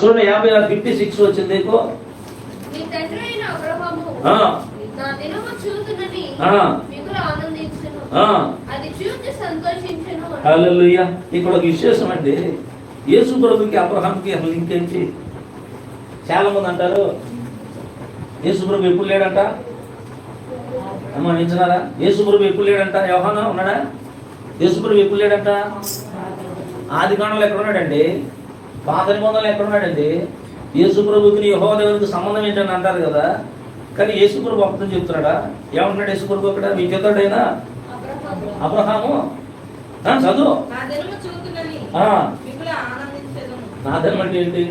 చూడండి యాభై ఆరు ఫిఫ్టీ సిక్స్ వచ్చింది నీకు. ఇక్కడ ఒక విశేషం అండి. యేసు ప్రభుకి అబ్రహాంకి అసలు లింక్ ఏంటి చాలా మంది అంటారు యేసు ప్రభు ఎప్పుడు లేడంట? అమ్మ నించున్నారా యేసు ప్రభు ఎప్పుడు లేడంట? వ్యవహానం ఉన్నాడా? యేసు ప్రభు ఎప్పుడు లేడంట? ఆది కాండంలో ఎక్కడ ఉన్నాడండి? పాత నిబంధనలు ఎక్కడ ఉన్నాడండి యేసు ప్రభుకి యహోవ దేవునికి సంబంధం ఏంటని అంటారు కదా. కానీ యేసు ప్రభు అబద్ధం చెప్తున్నాడా? ఏమంటున్నాడు యేసు ప్రభు అక్కడ? మీ చేతాడైనా అబ్రహాము? చదువు. నా దినం అంటే ఏంటి?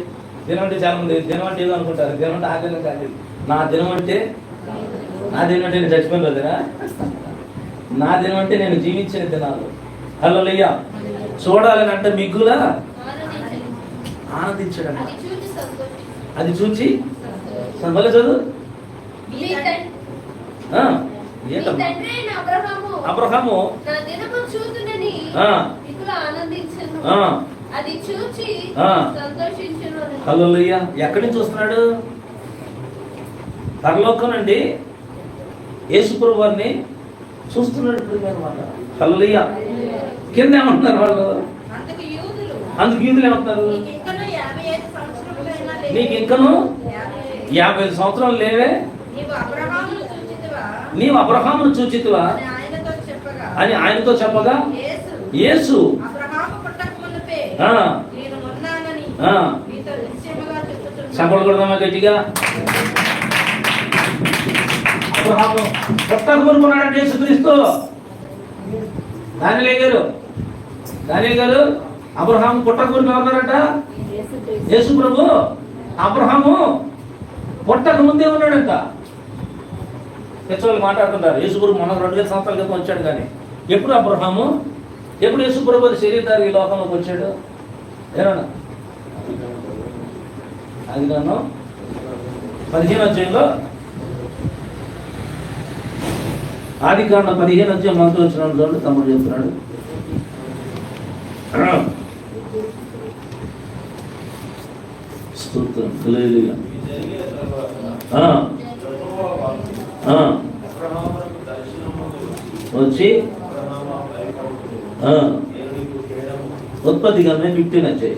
దినం అంటే చాలా మంది దినం అంటే ఏదో అనుకుంటారు. దినం అంటే ఆ దినం కాదు. నా దినం అంటే నా దినం అంటే నేను చచ్చిపోయిన రోజునా నా దినం అంటే నేను జీవించిన దినాలు. హలో చూడాలని అంటే మిగ్గులా ఆనందించడం అది చూచి మళ్ళీ చదువు? అబ్రహాము. హలోయ్య ఎక్కడి నుంచి వస్తున్నాడు? పరలోకం నుండి యేసుప్రభు వారిని చూస్తున్నాడు అనమాట హలోయ్య కింద ఏమంటున్నారు వాళ్ళు? అందుకు యూదులు. ఏమంటున్నారు నీకు ఇంకనూ యాభై ఐదు సంవత్సరములైనా లేవు. నీకు ఇంకను? యాభై ఐదు. సంవత్సరాలు లేవే? నీవు అబ్రహామును చూచితివా? అని ఆయనతో చెప్పగా. యేసు. చప్పలు కొడదామా గట్టిగా? అబ్రహాము పుట్టక కొనుక్కున్నాడంటే యేసుక్రీస్తు. దానిలే గారు. దానిలే గారు. అబ్రహాం పుట్టక కొనుక్కు ఉన్నారట యేసు ప్రభు. అబ్రహము పుట్టక ముందే ఉన్నాడంట. తెచ్చవాళ్ళు మాట్లాడుతున్నారు యేసు మనం రెండు వేల సంవత్సరాల క్రితం వచ్చాడు కానీ ఎప్పుడు అబ్రహాము? ఎప్పుడు యేసుప్రభు శరీరధారి ఈ లోకంలోకి వచ్చాడు? ఏమన్నా? అది కాను పదిహేను అధ్యాయంలో ఆది కారణం పదిహేను అధ్యాయం మొదటి వచ్చిన చూడండి తమ్ముడు చెప్తున్నాడు. స్తోత్రం హల్లెలూయా. ఆ, ఆ, వచ్చి. ఆ, ఉత్పత్తి కానీ ఫిఫ్టీన్ వచ్చాయి.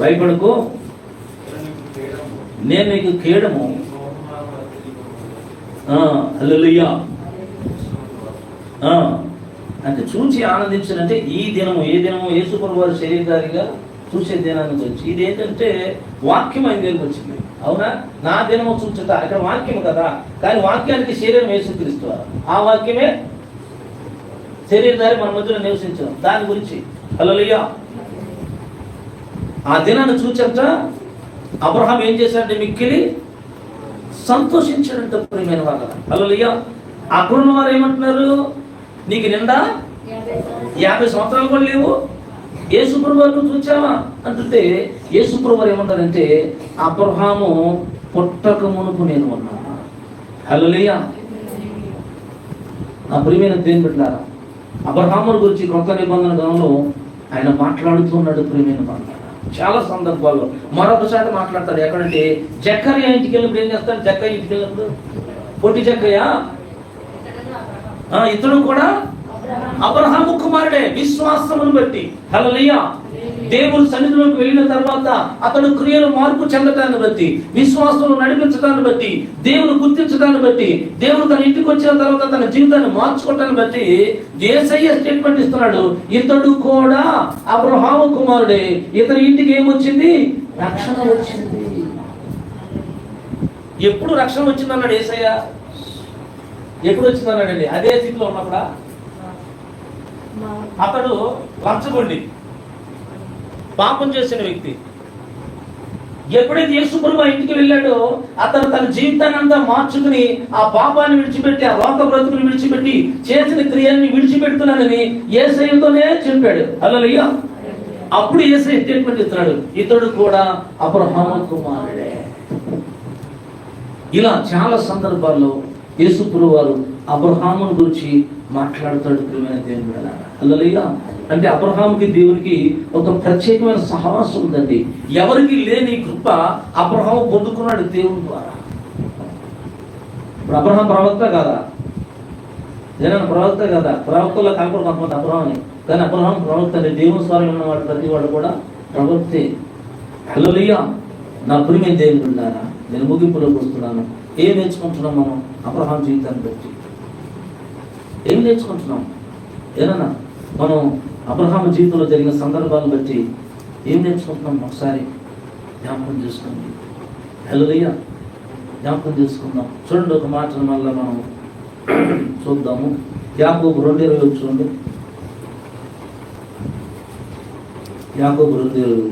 భయపడకు. నేను నీకు కేడము. హల్లెలూయా అంటే చూచి ఆనందించినంటే ఈ దినము ఏ దినము యేసుప్రభు వారు శరీరధారిగా చూసే దినానికి వచ్చి ఇది ఏంటంటే వాక్యం ఆయన దగ్గరికి వచ్చింది. అవునా? నా దినము చూచుట ఇక్కడ వాక్యం కదా. కానీ వాక్యానికి శరీరం వేసుక్రీస్తు ఆ వాక్యమే శరీరధారి మన మధ్యలో నివసించడం. దాని గురించి. హల్లెలూయా. ఆ దినాన్ని చూచట అబ్రహాం ఏం చేశాడంటే మిక్కిలి సంతోషించాడంట ప్రియమైన వాళ్ళ హల్లెలూయా. అక్కడున్న వారు ఏమంటున్నారు? నీకు నిండా? యాభై సంవత్సరాలు కూడా లేవు? యేసుప్రభు వరకు చూచావా అంటుంటే యేసుప్రభు వారు ఏమంటారంటే అబ్రహాము పుట్టక మునుపు నేను ఉన్నాను. హల్లెలూయా. నా ప్రియమైన దేని పెట్టారా అబ్రహాముల గురించి కొత్త నిబంధన గతంలో ఆయన మాట్లాడుతూ ఉన్నాడు ప్రియమైన బంధన చాలా సందర్భాల్లో మరొకసారి మాట్లాడతాడు. ఎక్కడంటే జక్కయ్య ఇంటికి వెళ్ళినప్పుడు ఏం చేస్తాడు? జక్కయ్య ఇంటికి వెళ్ళినప్పుడు? పొట్టి జక్కయ్య ఆ, ఇతడు కూడా అబ్రహాము కుమారుడే విశ్వాసమును బట్టి. హలలియా దేవుని సన్నిధిలోకి వెళ్ళిన తర్వాత అతడు క్రియలు మార్పు చెందటాన్ని బట్టి విశ్వాసంలో నడిపించడాన్ని బట్టి దేవుని గుర్తించడాన్ని బట్టి దేవుడు తన ఇంటికి వచ్చిన తర్వాత తన జీవితాన్ని మార్చుకోవటాన్ని బట్టి దేశయ్య స్టేట్మెంట్ ఇస్తున్నాడు ఇతడు కూడా అబ్రహాము కుమారుడే. ఇతని ఇంటికి ఏమొచ్చింది? రక్షణ వచ్చింది. ఎప్పుడు రక్షణ వచ్చిందన్నాడు ఏసయ్య? ఎప్పుడు వచ్చిందన్నాడండి? అదే స్థితిలో ఉన్నప్పుడా? అతడు లంచగొండి. పాపం చేసిన వ్యక్తి. ఎప్పుడైతే యేసు ప్రభు ఇంటికి వెళ్ళాడో అతను తన జీవితాన్ని అంతా మార్చుకుని ఆ పాపాన్ని విడిచిపెట్టి ఆ లోక బ్రతుకుని విడిచిపెట్టి చేసిన క్రియల్ని విడిచిపెడుతున్నానని ఏసైతోనే చెప్పాడు. అలలయ్య అప్పుడు ఏసై స్టేట్మెంట్ ఇస్తున్నాడు ఇతడు కూడా అబ్రహాము కుమారుడే. ఇలా చాలా సందర్భాల్లో యేసుప్రభు వారు అబ్రహామును గురించి మాట్లాడుతాడు ప్రియమైన దేవుని బిడ్డలారా. అంటే అబ్రహాంకి దేవునికి ఒక ప్రత్యేకమైన సహవాసం ఉందండి. ఎవరికి లేని కృప అబ్రహాం పొందుకున్నాడు దేవుని ద్వారా. ఇప్పుడు అబ్రహాం ప్రవక్త కదా? జనాన్ని ప్రవక్త కదా? ప్రవక్తలో కాకుండా కొంతమంది అబ్రహాంని కానీ అబ్రహాం ప్రవక్త అండి దేవుని స్వరం ఉన్నవాడు ప్రతి వాడు కూడా ప్రవక్తే. హలోలియా నా ప్రియమైన దేవుని నేను ముగింపులోకి వస్తున్నాను. ఏం నేర్చుకుంటున్నాం మనం? అబ్రహాం జీవితాన్ని బట్టి. ఏం నేర్చుకుంటున్నాం? ఏదన్నా మనం అబ్రహాం జీవితంలో జరిగిన సందర్భాలను బట్టి ఏం నేర్చుకుంటున్నాం? ఒకసారి జ్ఞాపకం చేసుకోండి. హలోయ జ్ఞాపకం చేసుకుందాం. చూడండి ఒక మాట మళ్ళీ మనం చూద్దాము. యాకోబు రెండు ఇరవై చూడండి. యాకోబు రెండు ఇరవై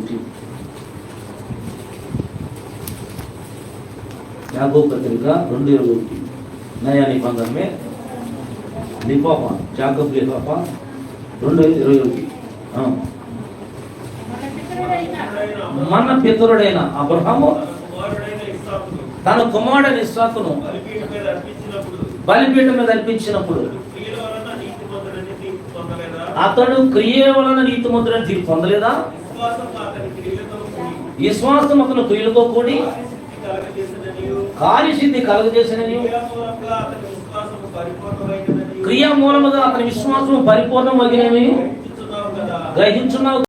యాకోబు పత్రిక రెండు ఇరవై ఒకటి నయా నిబంధనమే లిపాప జాకబ్ లిపాప రెండు ఇరవై ఒకటి. మన పితరుడైన అబ్రహాము తన కుమారుడైన ఇస్సాకును బలిపీఠం మీద అర్పించినప్పుడు నీతిమంతుడని పొందలేదా? అతడు క్రియ వలన నీతి ముద్రను తీర్పు పొందలేదా విశ్వాసం అతని క్రియలతో కూడి కార్యసిద్ధి కలుగజేసిన క్రియామూలముగా అతని విశ్వాసము పరిపూర్ణమైనదని క్రియా మూలముగా అతని విశ్వాసం పరిపూర్ణమగినవి గ్రహించున్నావు